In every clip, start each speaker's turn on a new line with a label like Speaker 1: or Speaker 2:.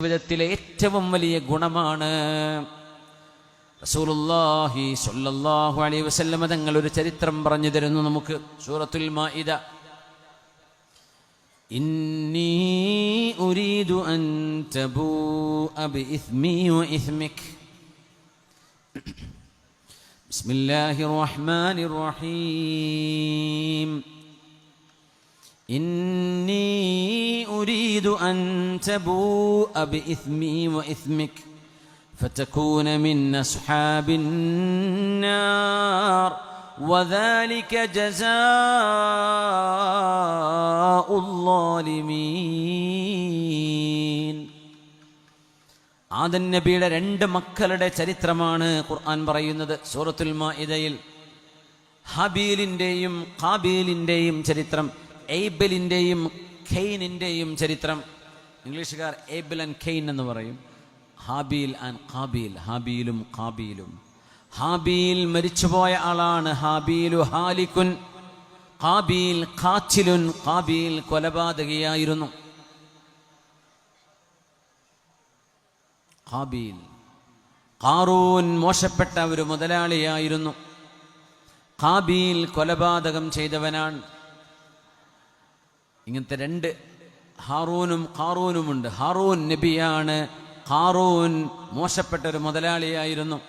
Speaker 1: ജീവിതത്തിലെ ഏറ്റവും വലിയ ഗുണമാണ്. റസൂലുല്ലാഹി സല്ലല്ലാഹു അലൈഹി വസല്ലമ തങ്ങൾ ഒരു ചരിത്രം പറഞ്ഞു തരുന്നു നമുക്ക്. സൂറത്തുൽ മാഇദ. ഇന്നി ഉരീദു അൻ തബൂ അബി ഇസ്മി വ വഇസ്മിക് ബിസ്മില്ലാഹിർ റഹ്മാനിർ റഹീം ഇന്നി أريد أن تبوء بإثمي وإثمك فتكون من أصحاب النار وذلك جزاء الظالمين ആദൻ നബിയുടെ രണ്ട് മക്കളുടെ ചരിത്രമാണ് ഖുർആൻ പറയുന്നത് സൂറത്തുൽ മാഇദയിൽ ഹബീലിൻ്റെയും കാബീലിൻ്റെയും ചരിത്രം എയ്ബലിൻ്റെയും ഖെയ്നിന്റെയും ചരിത്രം. ഇംഗ്ലീഷുകാർ ഏബിൽ ആൻഡ് ഖെയ്ൻ എന്ന് പറയും. ഹാബീൽ ആൻഡ് ഖാബിൽ ഹാബീലും കാബീലും ഹാബീൽ മരിച്ചുപോയ ആളാണ് ഹാബീലു ഹാലിക്കുൻ. കാബീൽ കാച്ചിലുൻ കാബീൽ കൊലപാതകയായിരുന്നു. ഹാബീൽ കാറൂൻ മോശപ്പെട്ട ഒരു മുതലാളിയായിരുന്നു. കാബീൽ കൊലപാതകം ചെയ്തവനാണ്. ഇങ്ങനത്തെ രണ്ട് ഹാറൂനും ഖാറൂനുമുണ്ട്. ഹാറൂൻ നബിയാണ്. ഖാറൂൻ മോശപ്പെട്ട ഒരു മുതലാളിയായിരുന്നു.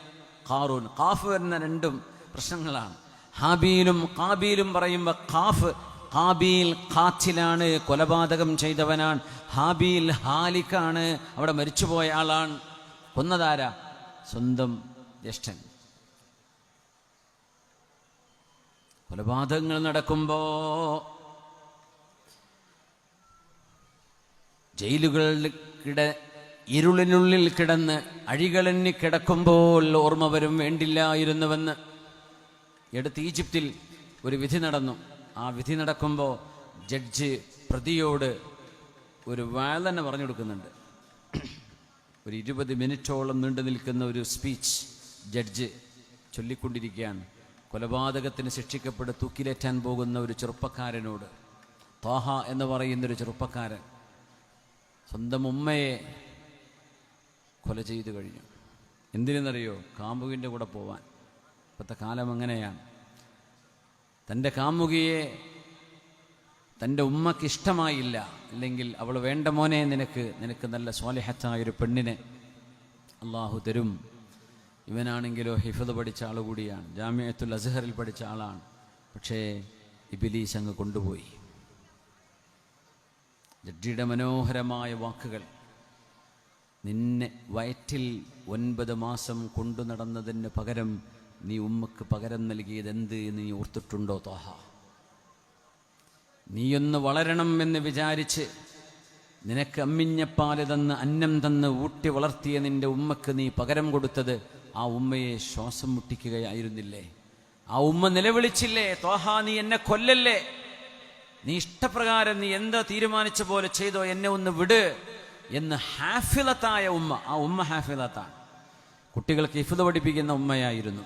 Speaker 1: ഖാറൂൻ. കാഫ് വരുന്ന രണ്ടും പ്രശ്നങ്ങളാണ്. ഹാബീലും കാബീലും പറയുമ്പോൾ കാഫ് കാബീൽ ഖാച്ചിലാണ് കൊലപാതകം ചെയ്തവനാണ്. ഹാബീൽ ഹാലിക്കാണ് അവിടെ മരിച്ചുപോയ ആളാണ്. കൊന്നതാര? സ്വന്തം ജ്യേഷ്ഠൻ. കൊലപാതകങ്ങൾ നടക്കുമ്പോ ജയിലുകളിൽ ഇരുളിനുള്ളിൽ കിടന്ന് അഴികളെണ്ണി കിടക്കുമ്പോൾ ഓർമ്മ വരും വേണ്ടില്ലായിരുന്നുവെന്ന്. എടുത്ത് ഈജിപ്തിൽ ഒരു വിധി നടന്നു. ആ വിധി നടക്കുമ്പോൾ ജഡ്ജ് പ്രതിയോട് ഒരു വാലന പറഞ്ഞു കൊടുക്കുന്നുണ്ട്. ഒരു ഇരുപത് മിനിറ്റോളം നീണ്ടു നിൽക്കുന്ന ഒരു സ്പീച്ച് ജഡ്ജ് ചൊല്ലിക്കൊണ്ടിരിക്കുകയാണ്. കൊലപാതകത്തിന് ശിക്ഷിക്കപ്പെട്ട് തൂക്കിലേറ്റാൻ പോകുന്ന ഒരു ചെറുപ്പക്കാരനോട്. താഹ എന്ന് പറയുന്നൊരു ചെറുപ്പക്കാരൻ സ്വന്തം ഉമ്മയെ കൊല ചെയ്തു കഴിഞ്ഞു. എന്തിനെന്നറിയോ? കാമുകിന്റെ കൂടെ പോവാൻ. ഇപ്പോഴത്തെ കാലം അങ്ങനെയാണ്. തന്റെ കാമുകിയെ തന്റെ ഉമ്മക്ക് ഇഷ്ടമായില്ല. അല്ലെങ്കിൽ അവൾ വേണ്ട മോനെ നിനക്ക് നിനക്ക് നല്ല സ്വാലിഹത്തായ ഒരു പെണ്ണിനെ അള്ളാഹു തരും. ഇവനാണെങ്കിലോ ഹിഫത് പഠിച്ച ആൾ കൂടിയാണ്. ജാമ്യത്തുൽ അസഹറിൽ പഠിച്ച ആളാണ്. പക്ഷേ ഇബിലീസ് അങ്ങ് കൊണ്ടുപോയി. ജഡ്ജിയുടെ മനോഹരമായ വാക്കുകൾ. നിന്നെ വയറ്റിൽ ഒൻപത് മാസം കൊണ്ടു നടന്നതിന് പകരം നീ ഉമ്മക്ക് പകരം നൽകിയത് എന്ത് എന്ന് നീ ഓർത്തിട്ടുണ്ടോ തോഹ? നീയൊന്ന് വളരണം എന്ന് വിചാരിച്ച് നിനക്ക് അമ്മിഞ്ഞപ്പാൽ തന്ന് അന്നം തന്ന് ഊട്ടി വളർത്തിയ നിന്റെ ഉമ്മക്ക് നീ പകരം കൊടുത്തത് ആ ഉമ്മയെ ശ്വാസം മുട്ടിക്കുകയായിരുന്നില്ലേ? ആ ഉമ്മ നിലവിളിച്ചില്ലേ തോഹ നീ എന്നെ കൊല്ലല്ലേ? നീ ഇഷ്ടപ്രകാരം നീ എന്താ തീരുമാനിച്ച പോലെ ചെയ്തോ എന്നെ ഒന്ന് വിട് എന്ന് ഹാഫിലത്തായ ഉമ്മ. ആ ഉമ്മ ഹാഫിലത്താണ്. കുട്ടികൾക്ക് ഇഫിത പഠിപ്പിക്കുന്ന ഉമ്മയായിരുന്നു.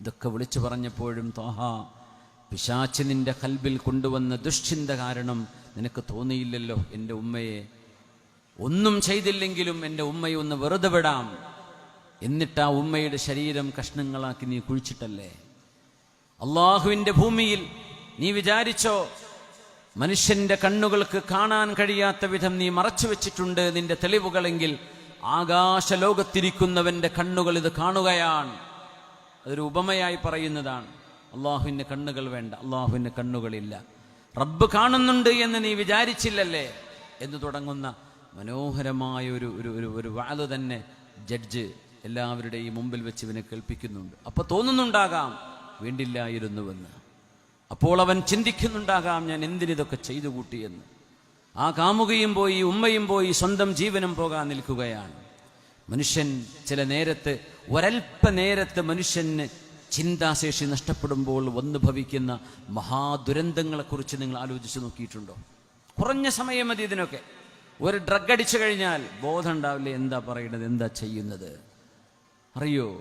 Speaker 1: ഇതൊക്കെ വിളിച്ചു പറഞ്ഞപ്പോഴും തോഹ പിശാച്ച് നിന്റെ കൽബിൽ കൊണ്ടുവന്ന ദുഷ്ചിന്ത കാരണം നിനക്ക് തോന്നിയില്ലല്ലോ എന്റെ ഉമ്മയെ. ഒന്നും ചെയ്തില്ലെങ്കിലും എന്റെ ഉമ്മയെ ഒന്ന് വെറുതെ വിടാം. എന്നിട്ട് ആ ഉമ്മയുടെ ശരീരം കഷ്ണങ്ങളാക്കി നീ കുഴിച്ചിട്ടല്ലേ? അള്ളാഹുവിന്റെ ഭൂമിയിൽ നീ വിചാരിച്ചോ മനുഷ്യന്റെ കണ്ണുകൾക്ക് കാണാൻ കഴിയാത്ത വിധം നീ മറച്ചു വെച്ചിട്ടുണ്ട് നിന്റെ തെളിവുകളെങ്കിൽ ആകാശലോകത്തിരിക്കുന്നവന്റെ കണ്ണുകൾ ഇത് കാണുകയാണ്. അതൊരു ഉപമയായി പറയുന്നതാണ്. അള്ളാഹുവിന്റെ കണ്ണുകൾ വേണ്ട അള്ളാഹുവിന്റെ കണ്ണുകളില്ല. റബ്ബ് കാണുന്നുണ്ട് എന്ന് നീ വിചാരിച്ചില്ലല്ലേ? എന്ന് തുടങ്ങുന്ന മനോഹരമായ ഒരു ഒരു ഒരു ഒരു വാത് തന്നെ ജഡ്ജ് എല്ലാവരുടെയും മുമ്പിൽ വെച്ച് ഇവനെ കേൾപ്പിക്കുന്നുണ്ട്. അപ്പോൾ തോന്നുന്നുണ്ടാകാം വേണ്ടില്ലായിരുന്നുവെന്ന്. അപ്പോൾ അവൻ ചിന്തിക്കുന്നുണ്ടാകാം ഞാൻ എന്തിനിതൊക്കെ ചെയ്തു കൂട്ടിയെന്ന് ആ കാമുകയും പോയി ഉമ്മയും പോയി സ്വന്തം ജീവനും പോകാൻ നിൽക്കുകയാണ്. മനുഷ്യൻ ചില നേരത്ത് ഒരൽപ്പ നേരത്ത് മനുഷ്യന് ചിന്താശേഷി നഷ്ടപ്പെടുമ്പോൾ വന്നു ഭവിക്കുന്ന മഹാദുരന്തങ്ങളെക്കുറിച്ച് നിങ്ങൾ ആലോചിച്ച് നോക്കിയിട്ടുണ്ടോ? കുറഞ്ഞ സമയം മതി ഇതിനൊക്കെ. ഒരു ഡ്രഗ് അടിച്ചു കഴിഞ്ഞാൽ ബോധം ഉണ്ടാവില്ല. എന്താ പറയുന്നത് എന്താ ചെയ്യുന്നത്? അറിയോ?